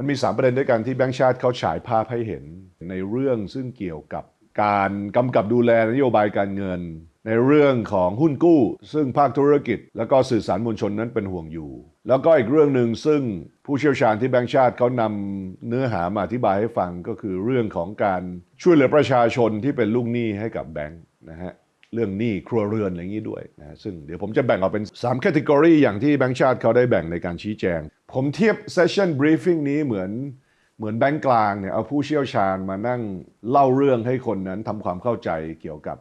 มันมี 3 ประเด็นด้วยกันที่แบงก์ชาติเขาฉายภาพให้เห็นในเรื่องซึ่งเกี่ยวกับการกำกับดูแลนโยบายการเงิน ในเรื่องของหุ้นกู้ ซึ่งภาคธุรกิจ แล้วก็สื่อสารมวลชนนั้นเป็นห่วงอยู่ แล้วก็อีกเรื่องหนึ่งซึ่งผู้เชี่ยวชาญที่แบงก์ชาติเขานำเนื้อหามาอธิบายให้ฟังก็คือเรื่องของการช่วยเหลือประชาชนที่เป็นลูกหนี้ให้กับแบงก์นะฮะเรื่องหนี้ครัวเรือนอะไรอย่างนี้ด้วยนะซึ่งเดี๋ยวผมจะแบ่งออกเป็น3แคตตากรีอย่างที่แบงก์ชาติเขาได้แบ่งในการชี้แจง ผมเทียบเซสชั่นบรีฟิ่งนี้เหมือนเหมือนแบงก์กลางเนี่ยเอาผู้เชี่ยวชาญมานั่งเล่าเรื่องให้คนนั้นทำความเข้าใจเกี่ยวกับ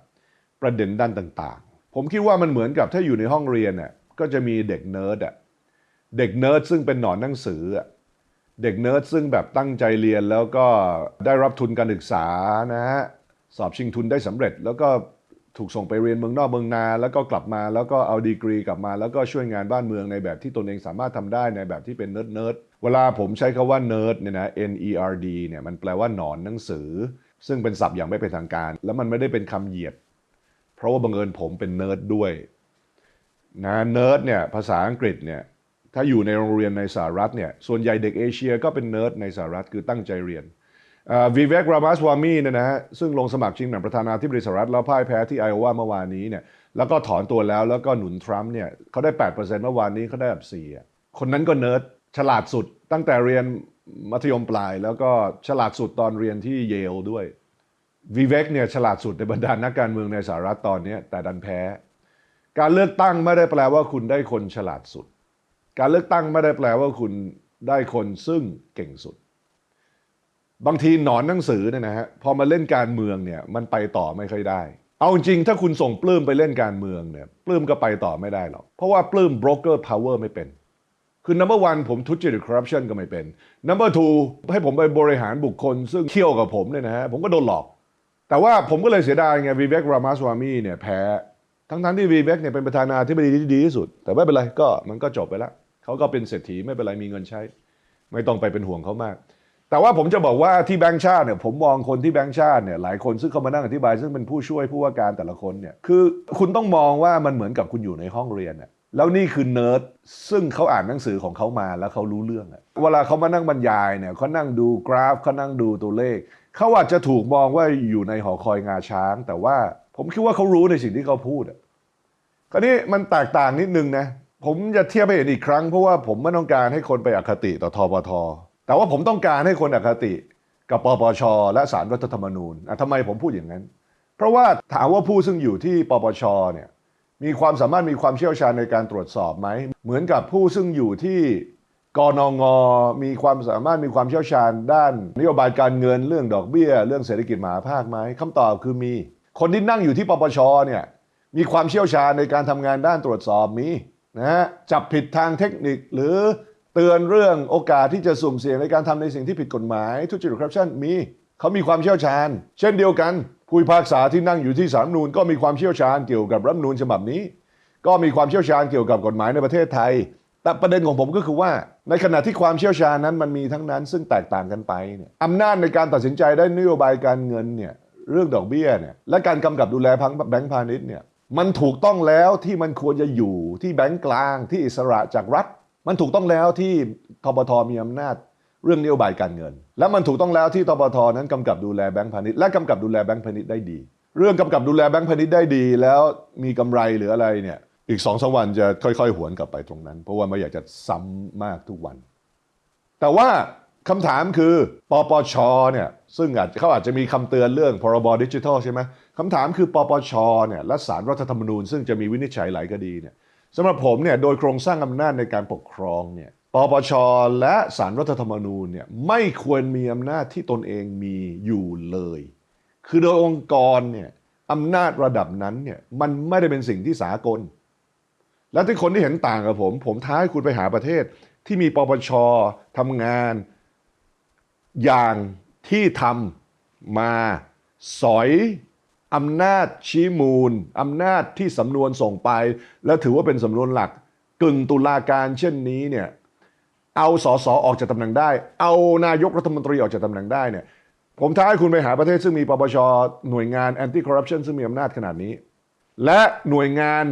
ประเด็นด้านต่างๆ ผมคิดว่ามันเหมือนกับถ้าอยู่ในห้องเรียนน่ะก็จะมีเด็กเนิร์ดอะเด็กเนิร์ดซึ่งเป็นหนอนหนังสืออะเด็กเนิร์ดซึ่งแบบตั้งใจเรียนแล้วก็ได้รับทุนการศึกษานะฮะสอบชิงทุนได้สำเร็จแล้วก็ ถูกส่งไปเรียนเมืองนอกเมืองนา แล้วก็กลับมาแล้วก็เอาดีกรีกลับมา แล้วก็ช่วยงานบ้านเมืองในแบบที่ตนเองสามารถทำได้ในแบบที่เป็นเนิร์ดเนิร์ดเวลาผมใช้คาว่าเนิร์ดเนี่ยนะ N E R D เนี่ยมันแปลว่าหนอนหนังสือ ซึ่งเป็นศัพท์อย่างไม่เป็นทางการ แล้วมันไม่ได้เป็นคำเหยียด เพราะว่าบังเอิญผมเป็นเนิร์ดด้วยนะเนิร์ดเนี่ยภาษาอังกฤษเนี่ยถ้าอยู่ในโรงเรียนในสหรัฐเนี่ยส่วนใหญ่เด็กเอเชียก็เป็นเนิร์ดในสหรัฐคือตั้งใจเรียน วิเวกรามาสวามีเนี่ยนะฮะซึ่งลงสมัครชิงตำแหน่งประธานาธิบดีสหรัฐแล้วพ่ายแพ้ที่ไอโอวาเมื่อวานนี้เนี่ยแล้วก็ถอนตัวแล้วแล้วก็หนุนทรัมป์เนี่ยเขาได้ 8%เมื่อวานนี้เขาได้แบบ4อะคนนั้นก็เนิร์ดฉลาดสุดตั้งแต่เรียนมัธยมปลาย แล้วก็ฉลาดสุดตอนเรียนที่เยลด้วยวิเวกเนี่ยฉลาดสุดในบรรดานักการเมืองในสหรัฐตอนนี้แต่ดันแพ้ การเลือกตั้งไม่ได้แปลว่าคุณได้คนฉลาดสุด การเลือกตั้งไม่ได้แปลว่าคุณได้คนซึ่งเก่งสุด บางทีหนอนหนังสือเนี่ยนะฮะพอมาเล่นการเมืองเนี่ยมันไปต่อไม่ค่อยได้ เอาจริงถ้าคุณส่งปลื้มไปเล่นการเมืองเนี่ยปลื้มก็ไปต่อไม่ได้หรอก เพราะว่าปลื้ม broker power ไม่เป็น คือ number one ผมทุจริต corruption ก็ไม่เป็น number two ให้ผมไปบริหารบุคคล ซึ่งเคี่ยวกับผมเนี่ยนะฮะผมก็โดนหลอก แต่ว่าผมก็เลยเสียดายไงวีเวกรามาสวามีเนี่ยแพ้ทั้งทั้งๆที่วีเวกเนี่ยเป็นประธานาธิบดีที่ดีที่สุด แต่ไม่เป็นไรก็มันก็จบไปแล้วเขาก็เป็นเศรษฐีไม่เป็นไรมีเงินใช้ ไม่ต้องไปเป็นห่วงเขามาก แต่ว่าผมจะบอกว่าที่แบงก์ชาติเนี่ยผมมองคนที่แบงก์ชาติเนี่ยหลายคนซึ่งเขามานั่งอธิบาย ซึ่งเป็นผู้ช่วยผู้ว่าการแต่ละคนเนี่ยคือคุณต้องมองว่ามันเหมือนกับคุณอยู่ในห้องเรียนน่ะแล้วนี่คือเนิร์ดซึ่งเขาอ่านหนังสือของเขามาแล้วเขารู้เรื่องอะเวลาเขามานั่งบรรยายเนี่ยเขานั่งดูกราฟเขานั่งดูตัวเลขเขาอาจจะถูกมองว่าอยู่ในหอคอยงาช้าง แต่ว่าผมคิดว่าเขารู้ในสิ่งที่เขาพูดอะคราวนี้มันแตกต่างนิดนึงนะผมจะเทียบให้เห็นอีกครั้งเพราะว่าผมไม่ต้องการให้คนไปอคติต่อทปท แต่ว่าผมต้องการให้คนอคติกับปปช และสารรัฐธรรมนูญทำไมผมพูดอย่างนั้น เพราะว่าถามว่าผู้ซึ่งอยู่ที่ปปชเนี่ยมีความสามารถมีความเชี่ยวชาญในการตรวจสอบไหม เหมือนกับผู้ซึ่งอยู่ที่กนงมีความสามารถมีความเชี่ยวชาญ ด้านนโยบายการเงินเรื่องดอกเบี้ย เรื่องเศรษฐกิจมหาภาคไหมคำตอบคือมี คนที่นั่งอยู่ที่ปปชเนี่ยมีความเชี่ยวชาญในการทำงานด้านตรวจสอบมีนะฮะจับผิดทางเทคนิคหรือ เตือนเรื่องโอกาสที่จะสุ่มเสี่ยงในการทำในสิ่งที่ผิดกฎหมายทุจริตคอร์รัปชันมีเขามีความเชี่ยวชาญ เช่นเดียวกันผู้พิพากษาที่นั่งอยู่ที่ศาลรัฐธรรมนูญก็มีความเชี่ยวชาญเกี่ยวกับรัฐธรรมนูญฉบับนี้ ก็มีความเชี่ยวชาญเกี่ยวกับกฎหมายในประเทศไทย แต่ประเด็นของผมก็คือว่า ในขณะที่ความเชี่ยวชาญนั้นมันมีทั้งนั้น ซึ่งแตกต่างกันไปเนี่ยอำนาจในการตัดสินใจได้นโยบายการเงินเนี่ยเรื่องดอกเบี้ยเนี่ยและการกำกับดูแลพังแบงก์พาณิชย์เนี่ยมันถูกต้องแล้วที่มันควรจะอยู่ที่แบงก์กลางที่อิสระจากรัฐ มันถูกต้องแล้วที่ทบทมีอำนาจเรื่องนโยบายการเงิน และมันถูกต้องแล้วที่ทบทนั้นกำกับดูแลแบงก์พาณิชย์และกำกับดูแลแบงก์พาณิชย์ได้ดี เรื่องกำกับดูแลแบงก์พาณิชย์ได้ดี แล้วมีกำไรหรืออะไรเนี่ยอีกสองสามวันจะค่อยๆ หวนกลับไปตรงนั้น เพราะว่าไม่อยากจะซ้ำมากทุกวัน แต่ว่าคำถามคือปปชเนี่ยซึ่งอาจเขาอาจจะมีคำเตือนเรื่องพรบดิจิทัลใช่ไหมคำถามคือปปชเนี่ยและสารรัฐธรรมนูญซึ่งจะมีวินิจฉัยหลายคดีเนี่ย สำหรับผมเนี่ยโดยโครงสร้างอำนาจในการปกครองเนี่ยปปชและสารรัฐธรรมนูญเนี่ยไม่ควรมีอำนาจที่ตนเองมีอยู่เลย คือโดยองค์กรเนี่ยอำนาจระดับนั้นเนี่ยมันไม่ได้เป็นสิ่งที่สากล แล้วที่คนที่เห็นต่างกับผม ผมท้าให้คุณไปหาประเทศที่มีปปชทำงาน อย่างที่ทำมาสอย อำนาจชี้มูล อำนาจที่สำนวนส่งไป และถือว่าเป็นสำนวนหลัก กึ่งตุลาการเช่นนี้เนี่ยเอาสอสอออกจากตำแหน่งได้ เอานายกรัฐมนตรีออกจากตำแหน่งได้เนี่ยผมท้าให้คุณไปหาประเทศซึ่งมีปปชหน่วยงาน anti corruption ซึ่งมีอำนาจขนาดนี้ และหน่วยงาน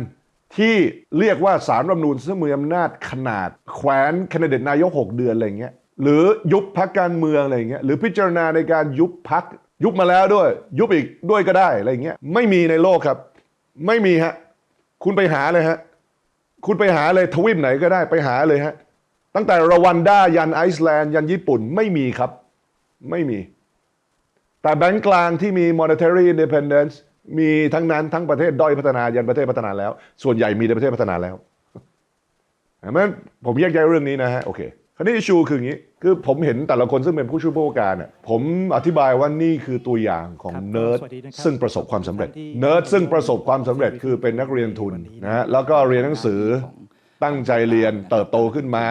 ที่เรียกว่าสารรัฐมนูญซึ่งมีอำนาจขนาด แขวนแคนดิเดตนายก 6 เดือนอะไรเงี้ยหรือยุบพักการเมืองอะไรเงี้ยหรือพิจารณาในการยุบพัก ยุบมาแล้วด้วย ยุบอีกด้วยก็ได้อะไรอย่างเงี้ยไม่มีในโลกครับ ไม่มีฮะ คุณไปหาเลยฮะ คุณไปหาเลยทวีปไหนก็ได้ไปหาเลยฮะ ตั้งแต่รวันด้ายันไอซ์แลนด์ยันญี่ปุ่นไม่มีครับ ไม่มี แต่แบงก์กลางที่มี monetary independence มีทั้งนั้นทั้งประเทศด้อยพัฒนายันประเทศพัฒนาแล้ว ส่วนใหญ่มีในประเทศพัฒนาแล้วเห็นไหมผมแยกแยะเรื่องนี้นะฮะโอเค คราวนี้ชูคืออย่างนี้ คือผมเห็นแต่ละคนซึ่งเป็นผู้ช่วยผู้ว่าการเนี่ยผมอธิบายว่านี่คือตัวอย่างของครับเนิร์ดสวัสดีนะครับซึ่งประสบความสำเร็จที่เนิร์ดซึ่งประสบความสำเร็จคือเป็นนักเรียนทุนนะฮะแล้วก็เรียนหนังสือ ตั้งใจเรียนเติบโตขึ้นมา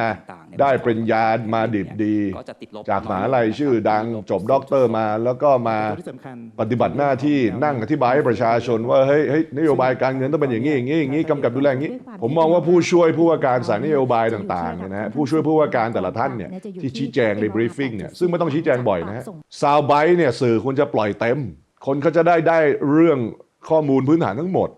ได้ปริญญามาดิบดีก็จะติดลบจากมหาลัยชื่อดังจบด็อกเตอร์มา แล้วก็มาตัวที่สำคัญปฏิบัติหน้าที่นั่งอธิบายให้ประชาชนว่าเฮ้ยเฮ้ยนโยบายการเงินต้องเป็นอย่างนี้อย่างนี้อย่างนี้กำกับดูแลอย่างนี้ ผมมองว่าผู้ช่วยผู้ว่าการสารนโยบายต่างๆเนี่ยนะฮะผู้ช่วยผู้ว่าการแต่ละท่านเนี่ยที่ชี้แจงในบรีฟ i ิ g เนี่ยซึ่งไม่ต้องชี้แจงบ่อยนะฮะซาวไบเนี่ยสื่อควรจะปล่อยเต็ม คนเขาจะได้ได้เรื่องข้อมูลพื้นฐานทั้งหมด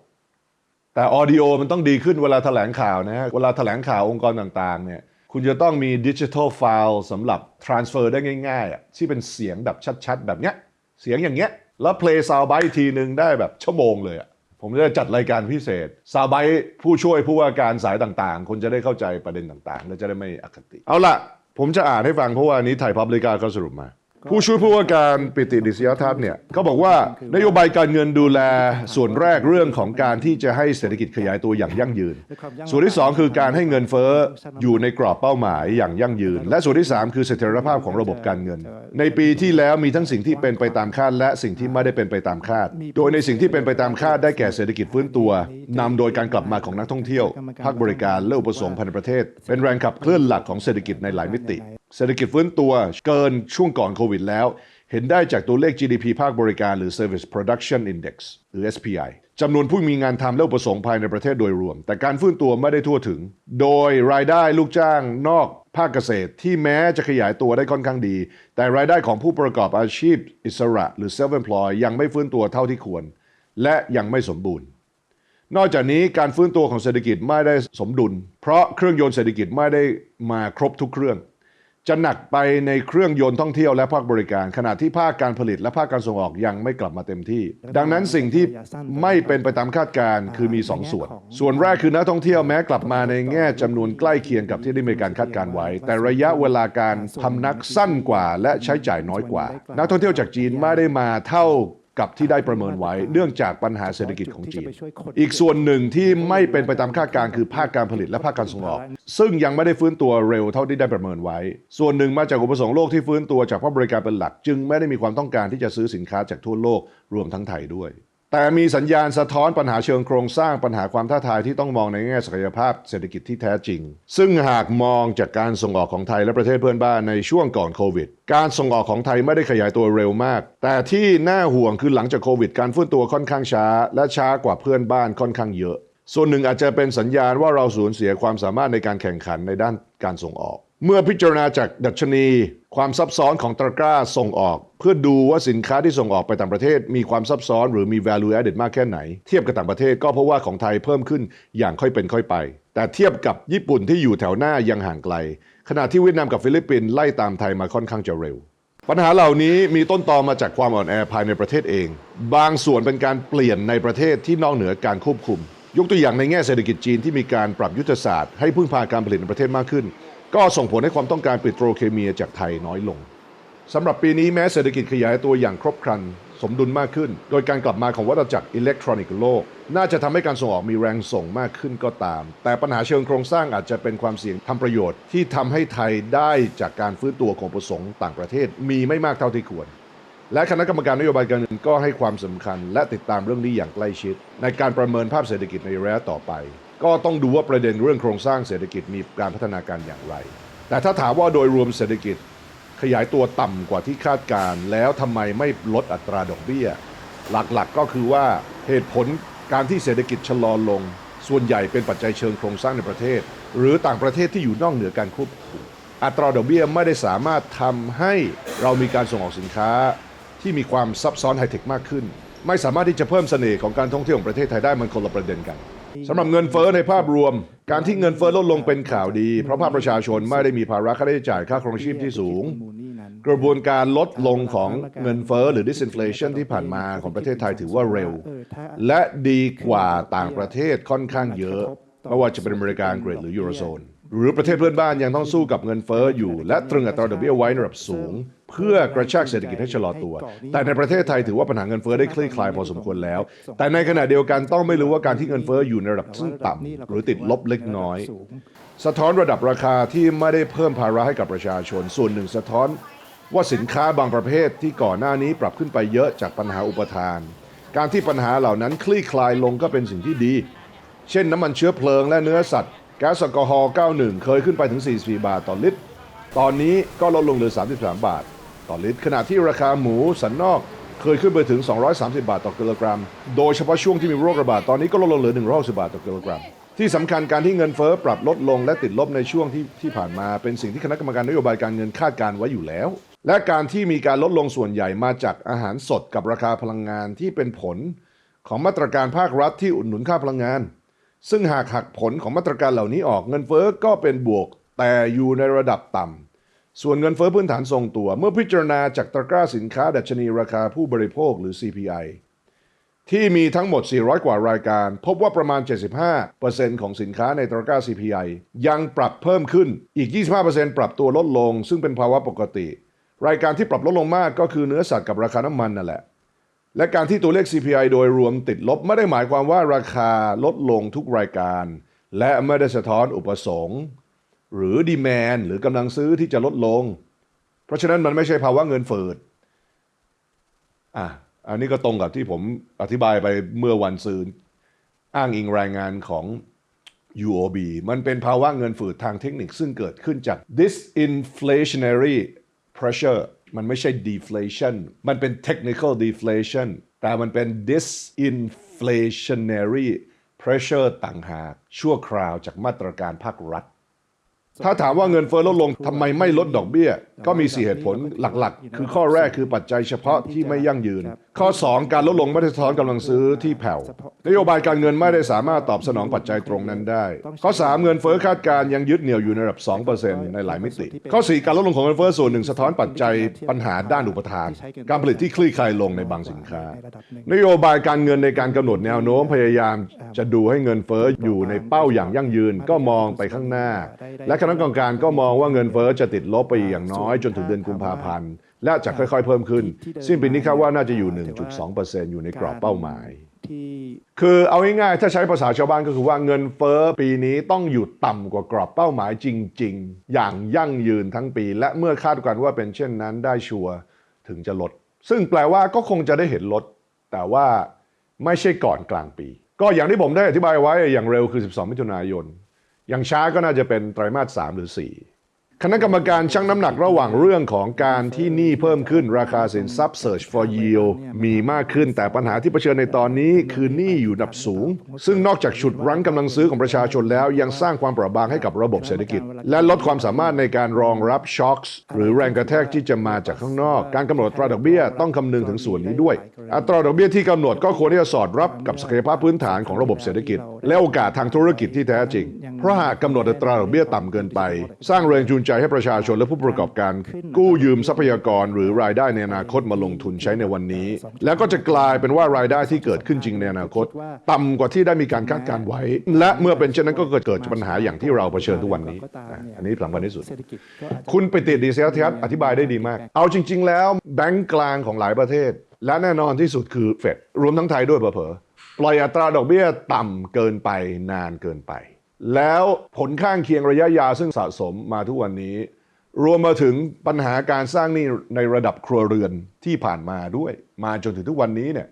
แต่ออดิโอมันต้องดีขึ้นเวลาแถลงข่าวนะฮะเวลาแถลงข่าวองค์กรต่างๆเนี่ยคุณจะต้องมีดิจิทัลไฟล์สำหรับ transfer ได้ง่ายๆที่เป็นเสียงแบบชัดๆ แบบเนี้ยเสียงอย่างเงี้ยแล้ว play sound bite ทีหนึ่งได้แบบชั่วโมงเลยอะผมจะจัดรายการพิเศษ sound bite ผู้ช่วยผู้ว่าการสายต่างๆ คนจะได้เข้าใจประเด็นต่างๆ และจะได้ไม่อคติ เอาล่ะ ผมจะอ่านให้ฟังเพราะว่านนี้ไทยพับลิกาเขาสรุปมา ผู้ช่วยผู้ว่าการปิติดิษยทัศน์เนี่ยเขาบอกว่านโยบายการเงินดูแลส่วนแรกเรื่องของการที่จะให้เศรษฐกิจขยายตัวอย่างยั่งยืน ส่วนที่ 2 คือการให้เงินเฟ้ออยู่ในกรอบเป้าหมายอย่างยั่งยืน และส่วนที่ 3 คือเสถียรภาพของระบบการเงิน ในปีที่แล้วมีทั้งสิ่งที่เป็นไปตามคาดและสิ่งที่ไม่ได้เป็นไปตามคาด โดยในสิ่งที่เป็นไปตามคาดได้แก่เศรษฐกิจฟื้นตัวนำโดยการกลับมาของนักท่องเที่ยวภาคบริการและอุปสงค์ภายในประเทศ เป็นแรงขับเคลื่อนหลักของเศรษฐกิจในหลายมิติเศรษฐกิจฟื้นตัวเกินช่วงก่อนโควิดแล้ว เห็นได้จากตัวเลข GDP ภาคบริการหรือ Service Production Index หรือ SPI จำนวนผู้มีงานทำและอุปสงค์ภายในประเทศโดยรวม แต่การฟื้นตัวไม่ได้ทั่วถึง โดยรายได้ลูกจ้างนอกภาคเกษตรที่แม้จะขยายตัวได้ค่อนข้างดี แต่รายได้ของผู้ประกอบอาชีพอิสระ หรือ self-employed ยังไม่ฟื้นตัวเท่าที่ควร และยังไม่สมบูรณ์ นอกจากนี้การฟื้นตัวของเศรษฐกิจไม่ได้สมดุล เพราะเครื่องยนต์เศรษฐกิจไม่ได้มาครบทุกเครื่อง จะหนักไปในเครื่องยนต์ท่องเที่ยวและภาคบริการ ขณะที่ภาคการผลิตและภาคการส่งออกยังไม่กลับมาเต็มที่ ดังนั้นสิ่งที่ไม่เป็นไปตามคาดการณ์คือมี 2 ส่วน ส่วนแรกคือนักท่องเที่ยวแม้กลับมาในแง่จำนวนใกล้เคียงกับที่ได้มีการคาดการณ์ไว้ แต่ระยะเวลาการพำนักสั้นกว่า และใช้จ่ายน้อยกว่า นักท่องเที่ยวจากจีนไม่ได้มาเท่า กับที่ได้ประเมินไว้ เนื่องจากปัญหาเศรษฐกิจของจีน อีกส่วนหนึ่งที่ไม่เป็นไปตามคาดการณ์คือภาคการผลิตและภาคการส่งออก ซึ่งยังไม่ได้ฟื้นตัวเร็วเท่าที่ได้ประเมินไว้ ส่วนหนึ่งมาจากอุปสงค์โลกที่ฟื้นตัวจากภาคบริการเป็นหลัก จึงไม่ได้มีความต้องการที่จะซื้อสินค้าจากทั่วโลกรวมทั้งไทยด้วย แต่มีสัญญาณสะท้อนปัญหาเชิงโครงสร้างปัญหาความท้าทายที่ต้องมองในแง่ศักยภาพเศรษฐกิจที่แท้จริง ซึ่งหากมองจากการส่งออกของไทยและประเทศเพื่อนบ้านในช่วงก่อนโควิด การส่งออกของไทยไม่ได้ขยายตัวเร็วมาก แต่ที่น่าห่วงคือหลังจากโควิด การฟื้นตัวค่อนข้างช้า และช้ากว่าเพื่อนบ้านค่อนข้างเยอะ ส่วนหนึ่งอาจจะเป็นสัญญาณว่าเราสูญเสียความสามารถในการแข่งขันในด้านการส่งออก เมื่อพิจารณาจากดัชนี ความซับซ้อนของตะกร้าส่งออก เพื่อดูว่าสินค้าที่ส่งออกไปต่างประเทศ มีความซับซ้อนหรือมี value added มากแค่ไหน เทียบกับต่างประเทศก็เพราะว่าของไทยเพิ่มขึ้นอย่างค่อยเป็นค่อยไป แต่เทียบกับญี่ปุ่นที่อยู่แถวหน้ายังห่างไกล ขณะที่เวียดนามกับฟิลิปปินส์ไล่ตามไทยมาค่อนข้างจะเร็ว ปัญหาเหล่านี้มีต้นตอมาจากความอ่อนแอภายในประเทศเอง บางส่วนเป็นการเปลี่ยนในประเทศที่นอกเหนือการควบคุม ยกตัวอย่างในแง่เศรษฐกิจจีนที่มีการปรับยุทธศาสตร์ให้พึ่งพาการผลิตในประเทศมากขึ้น ก็ส่งผลให้ความต้องการปิโตรเคมีจากไทยน้อยลงสำหรับปีนี้แม้เศรษฐกิจขยายตัวอย่างครบครัน สมดุลมากขึ้น โดยการกลับมาของวัฏจักรอิเล็กทรอนิกส์โลก น่าจะทำให้การส่งออกมีแรงส่งมากขึ้นก็ตาม แต่ปัญหาเชิงโครงสร้างอาจจะเป็นความเสี่ยงทำประโยชน์ที่ทำให้ไทยได้จากการฟื้นตัวของประสงค์ต่างประเทศมีไม่มากเท่าที่ควร และคณะกรรมการนโยบายการเงินก็ให้ความสำคัญ และติดตามเรื่องนี้อย่างใกล้ชิด ในการประเมินภาพเศรษฐกิจในระยะต่อไป ก็ต้องดูว่าประเด็นเรื่องโครงสร้างเศรษฐกิจมีการพัฒนาการอย่างไร แต่ถ้าถามว่าโดยรวมเศรษฐกิจขยายตัวต่ำกว่าที่คาดการ แล้วทำไมไม่ลดอัตราดอกเบี้ย หลักๆก็คือว่าเหตุผลการที่เศรษฐกิจชะลอลง ส่วนใหญ่เป็นปัจจัยเชิงโครงสร้างในประเทศ หรือต่างประเทศที่อยู่นอกเหนือการควบคุมอัตราดอกเบี้ยไม่ได้สามารถทำให้เรามีการส่งออกสินค้า ที่มีความซับซ้อนไฮเทคมากขึ้น ไม่สามารถที่จะเพิ่มเสน่ห์ของการท่องเที่ยวของประเทศไทยได้มันคนละประเด็นกัน สำหรับเงินเฟ้อในภาพรวม การที่เงินเฟ้อลดลงเป็นข่าวดี เพราะภาคประชาชนไม่ได้มีภาระค่าใช้จ่ายค่าครองชีพที่สูง กระบวนการลดลงของเงินเฟ้อหรือ disinflation ที่ผ่านมาของประเทศไทยถือว่าเร็ว และดีกว่าต่างประเทศค่อนข้างเยอะไม่ว่าจะเป็นอเมริกาอังกฤษหรือยูโรโซน หรือประเทศเพื่อนบ้านยังต้องสู้กับเงินเฟ้ออยู่ และตรึงอัตราดอกเบี้ยไว้ในระดับสูง เพื่อกระชากเศรษฐกิจให้ชะลอตัว แต่ในประเทศไทยถือว่าปัญหาเงินเฟ้อได้คลี่คลายพอสมควรแล้ว แต่ในขณะเดียวกันต้องไม่รู้ว่าการที่เงินเฟ้ออยู่ในระดับซึ่งต่ำหรือติดลบเล็กน้อย สะท้อนระดับราคาที่ไม่ได้เพิ่มภาระให้กับประชาชน ส่วนหนึ่งสะท้อน ว่าสินค้าบางประเภทที่ก่อนหน้านี้ปรับขึ้นไปเยอะจากปัญหาอุปทาน การที่ปัญหาเหล่านั้นคลี่คลายลงก็เป็นสิ่งที่ดี เช่นน้ำมันเชื้อเพลิงและเนื้อสัตว์ แก๊สแอลกอฮอล์91 เคยขึ้นไปถึง 44 บาทต่อลิตร ตอนนี้ก็ลดลงเหลือ 33 บาท ต่อลิตร ขณะที่ราคาหมูสันนอกเคยขึ้นไปถึง 230 บาทต่อกิโลกรัม โดยเฉพาะช่วงที่มีโรคระบาด ตอนนี้ก็ลดลงเหลือ 160 บาทต่อกิโลกรัม ที่สำคัญการที่เงินเฟ้อปรับลดลงและติดลบในช่วงที่ที่ผ่านมา เป็นสิ่งที่คณะกรรมการนโยบายการเงินคาดการไว้อยู่แล้ว และการที่มีการลดลงส่วนใหญ่มาจากอาหารสดกับราคาพลังงานที่เป็นผล ของมาตรการภาครัฐที่อุดหนุนค่าพลังงาน ซึ่งหากหักผลของมาตรการเหล่านี้ออกเงินเฟ้อก็เป็นบวก แต่อยู่ในระดับต่ำ ส่วนเงินเฟ้อพื้นฐานทรงตัว เมื่อพิจารณาจากตะกร้าสินค้าดัชนีราคาผู้บริโภคหรือ CPI ที่มีทั้งหมด 400 กว่ารายการ พบว่าประมาณ 75%ของสินค้าในตะกร้า CPI ยังปรับเพิ่มขึ้นอีก 25%ปรับตัวลดลง ซึ่งเป็นภาวะปกติ รายการที่ปรับลดลงมากก็คือเนื้อสัตว์กับราคาน้ำมันนั่นแหละ และการที่ตัวเลข CPI โดยรวมติดลบ ไม่ได้หมายความว่าราคาลดลงทุกรายการ และไม่ได้สะท้อนอุปสงค์ หรือดีแมนหรือกำลังซื้อที่จะลดลง เพราะฉะนั้นมันไม่ใช่ภาวะเงินเฟ้ออะอันนี้ก็ตรงกับที่ผมอธิบายไปเมื่อวันซืนอ้างอิงรายงานของ UOB มันเป็นภาวะเงินฝืดทางเทคนิคซึ่งเกิดขึ้นจาก disinflationary pressure มันไม่ใช่ deflation มันเป็น technical deflation แต่มันเป็น disinflationary pressure ต่างหาก ชั่วคราวจากมาตรการภาครัฐ ถ้าถามว่าเงินเฟ้อลดลงทำไมไม่ลดดอกเบี้ย ก็มีสี่เหตุผลหลักๆ คือข้อแรกคือปัจจัยเฉพาะที่ไม่ยั่งยืน ข้อ 2 การลดลงไม่ได้สะท้อนกำลังซื้อที่แผ่วนโยบายการเงินไม่ได้สามารถตอบสนองปัจจัยตรงนั้นได้ ข้อ 3 เงินเฟ้อคาดการณ์ยังยึดเหนี่ยวอยู่ในระดับ 2%ในหลายมิติ ข้อ 4 การลดลงของเงินเฟ้อส่วนหนึ่งสะท้อนปัจจัยปัญหาด้านอุปทาน การผลิตที่คลี่คลายลงในบางสินค้า นโยบายการเงินในการกำหนดแนวโน้มพยายาม จะดูให้เงินเฟ้ออยู่ในเป้าอย่างยั่งยืนก็มองไปข้างหน้าและณะกรรมการก็มองว่าเงินเฟ้อจะติดลบไปอย่างน้อยจนถึงเดือนกุมภาพันธ์ และจะค่อยๆ เพิ่มขึ้น สิ้นปีนี้คาดว่าน่าจะอยู่ 1.2%อยู่ในกรอบเป้าหมาย คือเอาง่ายๆ ถ้าใช้ภาษาชาวบ้านก็คือว่าเงินเฟ้อปีนี้ต้องอยู่ต่ำกว่ากรอบเป้าหมายจริง ๆ อย่างยั่งยืนทั้งปี และเมื่อคาดการณ์ว่าเป็นเช่นนั้นได้ชัวร์ถึงจะลด ซึ่งแปลว่าก็คงจะได้เห็นลด แต่ว่าไม่ใช่ก่อนกลางปี ก็อย่างที่ผมได้อธิบายไว้อย่างเร็วคือ 12 มิถุนายน อย่างช้าก็น่าจะเป็นไตรมาส 3 หรือ 4 คณะกรรมการชั่งน้ำหนักระหว่างเรื่องของการที่หนี้เพิ่มขึ้นราคาสินทรัพย์ Search for Yield มีมากขึ้นแต่ปัญหาที่เผชิญในตอนนี้คือหนี้อยู่ดับสูง ซึ่งนอกจากฉุดรั้งกำลังซื้อของประชาชนแล้วยังสร้างความเปราะบางให้กับระบบเศรษฐกิจ และลดความสามารถในการรองรับช็อคหรือแรงกระแทกที่จะมาจากข้างนอก การกำหนดตราดอกเบี้ยต้องคำนึงถึงส่วนนี้ด้วย อัตราดอกเบี้ยที่กำหนดก็ควรที่จะสอดรับกับศักยภาพพื้นฐานของระบบเศรษฐกิจ และโอกาสทางธุรกิจที่แท้จริง เพราะหากกำหนดอัตราดอกเบี้ยต่ำเกินไป สร้างแรงจูงใจให้ประชาชนและผู้ประกอบการ กู้ยืมทรัพยากรหรือรายได้ในอนาคตมาลงทุนใช้ในวันนี้ แล้วก็จะกลายเป็นว่ารายได้ที่เกิดขึ้นจริงในอนาคต ต่ำกว่าที่ได้มีการคาดการณ์ไว้ และเมื่อเป็นเช่นนั้นก็เกิดเกิดปัญหาอย่างที่เราเผชิญทุกวันนี้อะอันนี้สำคัญที่สุดเศรษฐกิจก็อาจจะคุณปิติดีเซลทิยัตอธิบายได้ดีมาก เอาจริง ๆ แล้วแบงก์กลางของหลายประเทศ และแน่นอนที่สุดคือเฟดรวมทั้งไทยด้วยเผลอๆ ปล่อยอัตราดอกเบี้ยต่ำเกินไปนานเกินไป แล้วผลข้างเคียงระยะยาวซึ่งสะสมมาทุกวันนี้ รวมมาถึงปัญหาการสร้างหนี้ในระดับครัวเรือนที่ผ่านมาด้วย มาจนถึงทุกวันนี้เนี่ย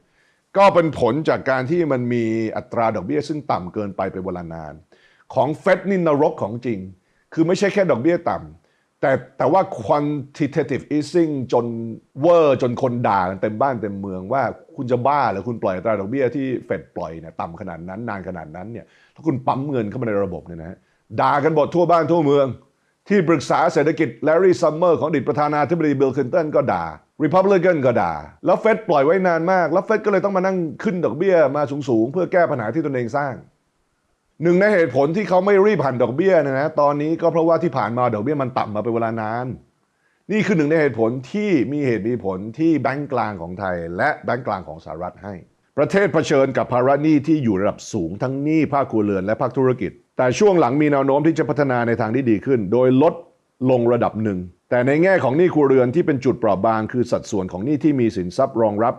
ก็เป็นผลจากการที่มันมีอัตราดอกเบี้ยซึ่งต่ำเกินไปเป็นเวลานาน ของเฟดนี่นรกของจริง คือไม่ใช่แค่ดอกเบี้ยต่ำแต่แต่ว่า quantitative easing จนเวอร์จนคนด่ากันเต็มบ้านเต็มเมืองว่า คุณจะบ้าหรือคุณปล่อยอัตราดอกเบี้ยที่เฟดปล่อยเนี่ยต่ำขนาดนั้นนานขนาดนั้นเนี่ยถ้าคุณปั๊มเงินเข้ามาในระบบเนี่ยนะฮะด่ากันหมดทั่วบ้านทั่วเมือง ที่ปรึกษาเศรษฐกิจแลรี่ซัมเมอร์ของอดีตประธานาธิบดีบิลคลินตันก็ด่า Republican ก็ด่า แล้วเฟดปล่อยไว้นานมาก แล้วเฟดก็เลยต้องมานั่งขึ้นดอกเบี้ยมาสูงๆ เพื่อแก้ปัญหาที่ตนเองสร้าง หนึ่งในเหตุผลที่เขาไม่รีบหันดอกเบี้ยนะนะตอนนี้ก็เพราะว่าที่ผ่านมาดอกเบี้ยมันต่ำมาเป็นเวลานาน นี่คือหนึ่งในเหตุผลที่มีเหตุมีผลที่แบงก์กลางของไทย และแบงก์กลางของสหรัฐให้ ประเทศเผชิญกับภาระหนี้ที่อยู่ระดับสูงทั้งหนี้ภาคครัวเรือนและภาคธุรกิจ แต่ช่วงหลังมีแนวโน้มที่จะพัฒนาในทางที่ดีขึ้น โดยลดลงระดับหนึ่ง แต่ในแง่ของหนี้ครัวเรือนที่เป็นจุดเปราะบาง คือสัดส่วนของหนี้ที่มีสินทรัพย์รองรับ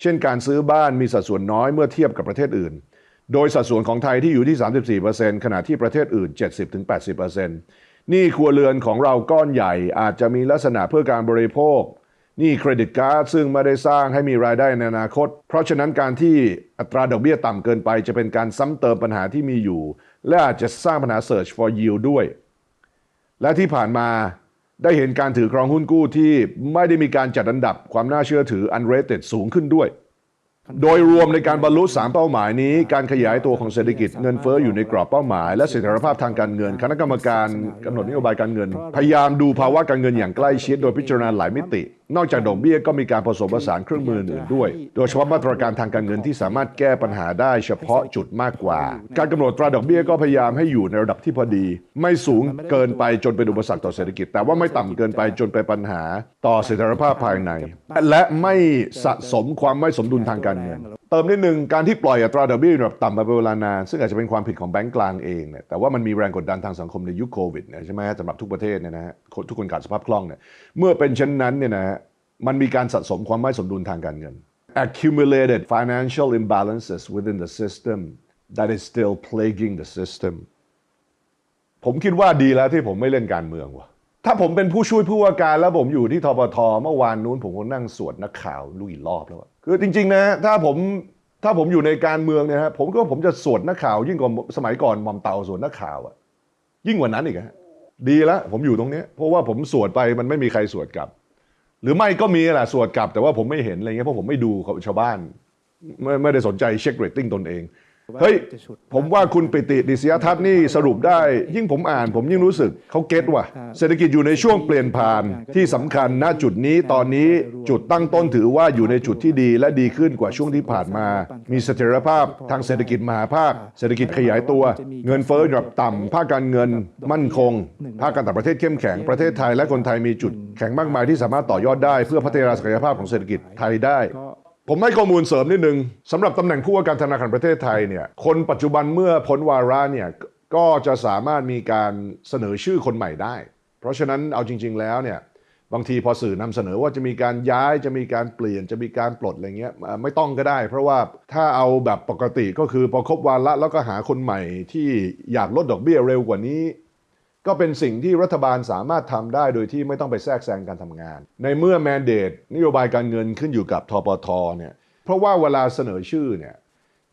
เช่นการซื้อบ้านมีสัดส่วนน้อยเมื่อเทียบกับประเทศอื่น โดยสัดส่วนของไทยที่อยู่ที่ 34%ขณะที่ประเทศอื่น 70-80% หนี้ครัวเรือนของเราก้อนใหญ่อาจจะมีลักษณะเพื่อการบริโภคหนี้เครดิตการ์ดซึ่งไม่ได้สร้างให้มีรายได้ในอนาคต เพราะฉะนั้นการที่อัตราดอกเบี้ยต่ำเกินไปจะเป็นการซ้ำเติมปัญหาที่มีอยู่ และอาจจะสร้างปัญหา search for yield ด้วย และที่ผ่านมาได้เห็นการถือครองหุ้นกู้ที่ไม่ได้มีการจัดอันดับความน่าเชื่อถือ unrated สูงขึ้นด้วย โดยรวมในการบรรลุ 3 เป้าหมายนี้ การขยายตัวของเศรษฐกิจเงินเฟ้ออยู่ในกรอบเป้าหมาย และเสถียรภาพทางการเงิน คณะกรรมการกำหนดนโยบายการเงิน พยายามดูภาวะการเงินอย่างใกล้ชิด โดยพิจารณาหลายมิติ นอกจากดอกเบี้ยก็มีการผสมผสานเครื่องมืออื่นด้วย โดยเฉพาะมาตรการทางการเงินที่สามารถแก้ปัญหาได้เฉพาะจุดมากกว่า การกำหนดตราดอกเบี้ยก็พยายามให้อยู่ในระดับที่พอดี ไม่สูงเกินไปจนเป็นอุปสรรคต่อเศรษฐกิจ แต่ว่าไม่ต่ำเกินไปจนเป็นปัญหาต่อเสถียรภาพภายใน และไม่สะสมความไม่สมดุลทางการเงิน เติมนิดหนึ่งการที่ปล่อยอัตราดอกเบี้ยแบบต่ำมาเป็นเวลานาน ซึ่งอาจจะเป็นความผิดของแบงก์กลางเองเนี่ยแต่ว่ามันมีแรงกดดันทางสังคมในยุคโควิดเนี่ยใช่ไหมฮะสำหรับทุกประเทศเนี่ยนะฮะทุกคนขาดสภาพคล่องเนี่ยเมื่อเป็นเช่นนั้นเนี่ยนะฮะมันมีการสะสมความไม่สมดุลทางการเงิน accumulated financial imbalances within the system that is still plaguing the system ผมคิดว่าดีแล้วที่ผมไม่เล่นการเมืองว่ะถ้าผมเป็นผู้ช่วยผู้ว่าการแล้วผมอยู่ที่ทปทเมื่อวานนู้นผมก็นั่งสวดนักข่าวลุยรอบแล้วอะ คือจริง ๆ นะถ้าผมถ้าผมอยู่ในการเมืองเนี่ยฮะผมก็ผมจะสวดนักข่าว ยิ่งกว่าสมัยก่อนมอมเตาสวดนักข่าวอะยิ่งกว่านั้นอีกฮะดีละผมอยู่ตรงเนี้ยเพราะว่าผมสวดไปมันไม่มีใครสวดกลับ หรือไม่ก็มีแหละสวดกลับ แต่ว่าผมไม่เห็นอะไรเงี้ยเพราะผมไม่ดูชาวบ้านไม่ไม่ได้สนใจเช็คเรตติ้งตนเอง เฮ้ย ผมว่าคุณปิติดิษยทัศน์นี่สรุปได้ ยิ่งผมอ่านผมยิ่งรู้สึกเขาเก็ตว่ะ เศรษฐกิจอยู่ในช่วงเปลี่ยนผ่านที่สำคัญณจุดนี้ตอนนี้จุดตั้งต้นถือว่าอยู่ในจุดที่ดีและดีขึ้นกว่าช่วงที่ผ่านมา มีเสถียรภาพทางเศรษฐกิจมหาภาค เศรษฐกิจขยายตัว เงินเฟ้อระดับต่ำภาคการเงินมั่นคง ภาคการต่างประเทศเข้มแข็งประเทศไทยและคนไทยมีจุดแข็งมากมายที่สามารถต่อยอดได้ เพื่อพัฒนาศักยภาพของเศรษฐกิจไทยได้ ผมให้ข้อมูลเสริมนิดนึงสำหรับตำแหน่งผู้ว่าการธนาคารประเทศไทยเนี่ยคนปัจจุบันเมื่อพ้นวาระเนี่ยก็จะสามารถมีการเสนอชื่อคนใหม่ได้ เพราะฉะนั้นเอาจริง ๆ แล้วเนี่ยบางทีพอสื่อนำเสนอว่าจะมีการย้ายจะมีการเปลี่ยนจะมีการปลดอะไรเงี้ยไม่ต้องก็ได้ เพราะว่าถ้าเอาแบบปกติก็คือพอครบวาระแล้วก็หาคนใหม่ที่อยากลดดอกเบี้ยเร็วกว่านี้ ก็เป็นสิ่งที่รัฐบาลสามารถทำได้โดยที่ไม่ต้องไปแทรกแซงการทำงาน ในเมื่อแมนเดตนโยบายการเงินขึ้นอยู่กับทปทเนี่ยเพราะว่าเวลาเสนอชื่อเนี่ย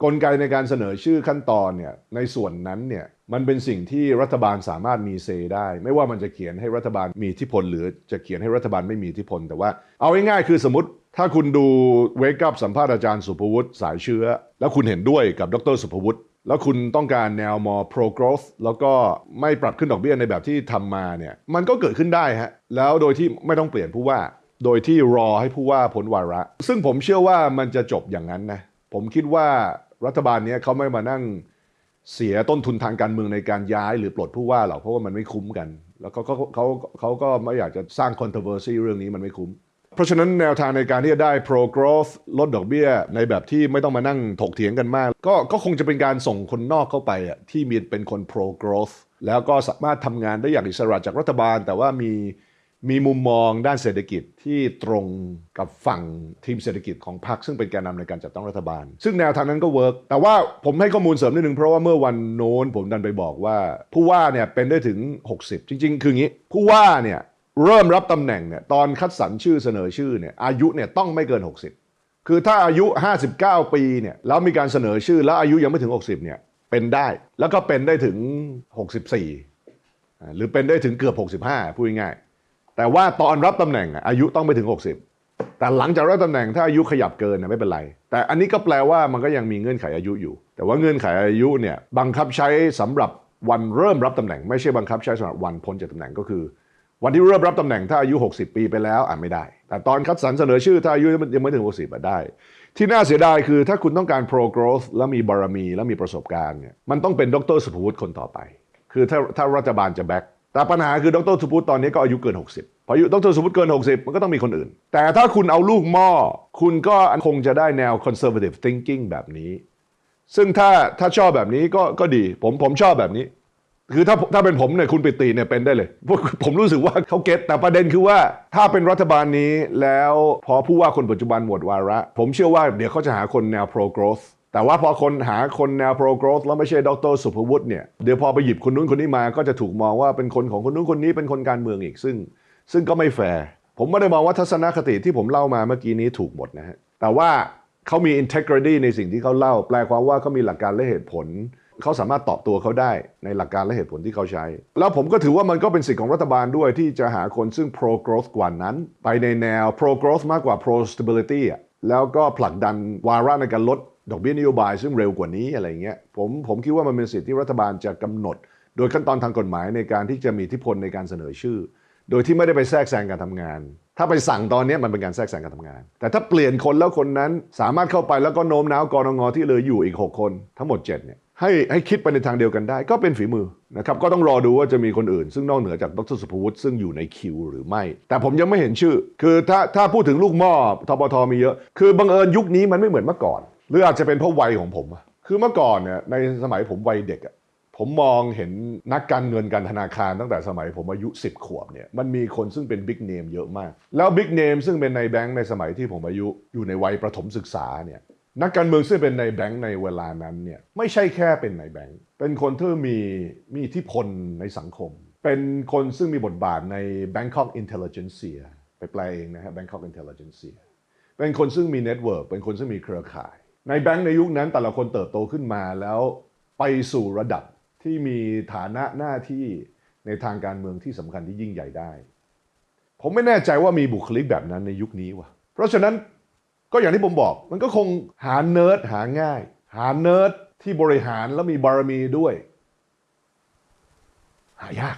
กลไกในการเสนอชื่อขั้นตอนเนี่ยในส่วนนั้นเนี่ยมันเป็นสิ่งที่รัฐบาลสามารถมีเซได้ ไม่ว่ามันจะเขียนให้รัฐบาลมีทธิพลหรือจะเขียนให้รัฐบาลไม่มีทธิพลแต่ว่าเอาง่ายๆคือสมมติถ้าคุณดูเวกับสัมภาษณ์อาจารย์สุภวุฒิสายเชื้อ แล้วคุณเห็นด้วยกับดรสุภวุฒิ แล้วคุณต้องการแนวมอ pro growth แล้วก็ไม่ปรับขึ้นดอกเบี้ยในแบบที่ทำมาเนี่ยมันก็เกิดขึ้นได้ฮะแล้วโดยที่ไม่ต้องเปลี่ยนผู้ว่า โดยที่รอให้ผู้ว่าพ้นวาระ ซึ่งผมเชื่อว่ามันจะจบอย่างนั้นนะผมคิดว่ารัฐบาลเนี้ยเขาไม่มานั่งเสียต้นทุนทางการเมืองในการย้ายหรือปลดผู้ว่าหรอกเพราะว่ามันไม่คุ้มกัน แล้วเขาเขาเขาเขาก็ไม่อยากจะสร้าง controversy เรื่องนี้มันไม่คุ้ม เพราะฉะนั้นแนวทางในการที่จะได้ pro growth ลดดอกเบี้ย ในแบบที่ไม่ต้องมานั่งถกเถียงกันมาก ก็ก็คงจะเป็นการส่งคนนอกเข้าไปอะที่มีเป็นคน pro growth แล้วก็สามารถทำงานได้อย่างอิสระจากรัฐบาล แต่ว่ามีมีมุมมองด้านเศรษฐกิจที่ตรงกับฝั่งทีมเศรษฐกิจของพรรคซึ่งเป็นแกนนำในการจัดตั้งรัฐบาล ซึ่งแนวทางนั้นก็เวิร์กแต่ว่าผมให้ข้อมูลเสริมนิดนึงเพราะว่าเมื่อวันโน้นผมดันไปบอกว่า ผู้ว่าเนี่ยเป็นได้ถึง 60 จริง ๆ คืออย่างนี้ ผู้ว่าเนี่ย เริ่มรับตำแหน่งเนี่ยตอนคัดสรรชื่อเสนอชื่อเนี่ยอายุเนี่ยต้องไม่เกิน 60 คือถ้าอายุ 59 ปีเนี่ยแล้วมีการเสนอชื่อแล้วอายุยังไม่ถึง 60เนี่ยเป็นได้แล้วก็เป็นได้ถึง 64อ่หรือเป็นได้ถึงเกือบ 65พูดง่ายแต่ว่าตอนรับตำแหน่งอายุต้องไม่ถึง 60 แต่หลังจากรับตำแหน่งถ้าอายุขยับเกินเนี่ยไม่เป็นไร แต่อันนี้ก็แปลว่ามันก็ยังมีเงื่อนไขอายุอยู่ แต่ว่าเงื่อนไขอายุเนี่ยบังคับใช้สำหรับวันเริ่มรับตำแหน่ง ไม่ใช่บังคับใช้สำหรับวันพ้นจากตำแหน่งก็คือ วันที่เริ่มรับตำแหน่งถ้าอายุ 60 ปีไปแล้วอะไม่ได้ แต่ตอนคัดสรรเสนอชื่อถ้าอายุยังไม่ถึง 60อะได้ ที่น่าเสียดายคือถ้าคุณต้องการ pro growth แล้วมีบารมี แล้วมีประสบการณ์เนี่ยมันต้องเป็นดรสุภวุฒิคนต่อไป คือถ้าถ้ารัฐบาลจะแบ็กแต่ปัญหาคือดรสุภวุฒิตอนนี้ก็อายุเกิน 60พออายุดรสุภวุฒิเกิน 60 มันก็ต้องมีคนอื่น แต่ถ้าคุณเอาลูกหม้อคุณก็คงจะได้แนว conservative thinking แบบนี้ ซึ่งถ้าถ้าชอบแบบนี้ก็ก็ดีผมผมชอบแบบนี้ คือถ้าถ้าเป็นผมเนี่ยคุณปิติเนี่ยเป็นได้เลยพราะผมรู้สึกว่าเขาเก็ตแต่ประเด็นคือว่าถ้าเป็นรัฐบาลนี้แล้วพอผู้ว่าคนปัจจุบันหมดวาระ ผมเชื่อว่าเดี๋ยวเขาจะหาคนแนว pro growth แต่ว่าพอคนหาคนแนว pro growth แล้วไม่ใช่ดรสุภวุฒิเนี่ยเดี๋ยวพอไปหยิบคนนู้นคนนี้มาก็จะถูกมองว่าเป็นคนของคนนู้นคนนี้เป็นคนการเมืองอีกซึ่ง ซึ่งก็ไม่แฟร์ผมไม่ได้มองว่าทัศนคติที่ผมเล่ามาเมื่อกี้นี้ถูกหมดนะฮะแต่ว่าเขามี integrity ในสิ่งที่เขาเล่า แปลความว่าเขามีหลักการและเหตุผล เขาสามารถตอบตัวเขาได้ในหลักการและเหตุผลที่เขาใช้ แล้วผมก็ถือว่ามันก็เป็นสิทธิ์ของรัฐบาลด้วยที่จะหาคนซึ่ง pro growth กว่านั้น ไปในแนว pro growth มากกว่า pro stability อะแล้วก็ผลักดันวาระในการลดดอกเบี้ยนโยบายซึ่งเร็วกว่านี้อะไรเงี้ยผมผมคิดว่ามันเป็นสิทธิ์ที่รัฐบาลจะกำหนด โดยขั้นตอนทางกฎหมายในการที่จะมีอิทธิพลในการเสนอชื่อ โดยที่ไม่ได้ไปแทรกแซงการทำงาน ถ้าไปสั่งตอนนี้มันเป็นการแทรกแซงการทำงาน แต่ถ้าเปลี่ยนคนแล้วคนนั้นสามารถเข้าไปแล้วก็โน้มน้าวกรงงที่เหลยอยู่อีก 6 คน ทั้งหมด7เนี่ย ให้ให้คิดไปในทางเดียวกันได้ ก็เป็นฝีมือนะครับก็ต้องรอดูว่าจะมีคนอื่น ซึ่งนอกเหนือจากดรสุภวุฒิซึ่งอยู่ในคิวหรือไม่ แต่ผมยังไม่เห็นชื่อ คือถ้าถ้าพูดถึงลูกหม้อทบทมีเยอะ คือบังเอิญยุคนี้มันไม่เหมือนเมื่อก่อน หรืออาจจะเป็นเพราะวัยของผม คือเมื่อก่อนเนี่ยในสมัยผมวัยเด็กอะผมมองเห็นนักการเงินการธนาคารตั้งแต่สมัยผมอายุ 10 ขวบเนี่ยมันมีคนซึ่งเป็นบิ๊กเนมเยอะมาก แล้วบิ๊กเนมซึ่งเป็นในแบงค์ในสมัยที่ผมอายุอยู่ในวัยประถมศึกษาเนี่ย นักการเมืองซึ่งเป็นในแบงค์ในเวลานั้นเนี่ยไม่ใช่แค่เป็นในแบงค์เป็นคนที่มีมีอิทธิพลในสังคม เป็นคนซึ่งมีบทบาทใน Bangkok Intelligentsia ไปแปลเองนะฮะ Bangkok Intelligentsia เป็นคนซึ่งมีเน็ตเวิร์กเป็นคนซึ่งมีเครือข่ายในแบงค์ในยุคนั้นแต่ละคนเติบโตขึ้นมาแล้วไปสู่ระดับที่มีฐานะหน้าที่ในทางการเมืองที่สำคัญที่ยิ่งใหญ่ได้ ผมไม่แน่ใจว่ามีบุคลิกแบบนั้นในยุคนี้วะเพราะฉะนั้น ก็อย่างที่ผมบอก มันก็คงหาเนิร์ดหาง่าย หาเนิร์ดที่บริหารแล้วมีบารมีด้วย หายาก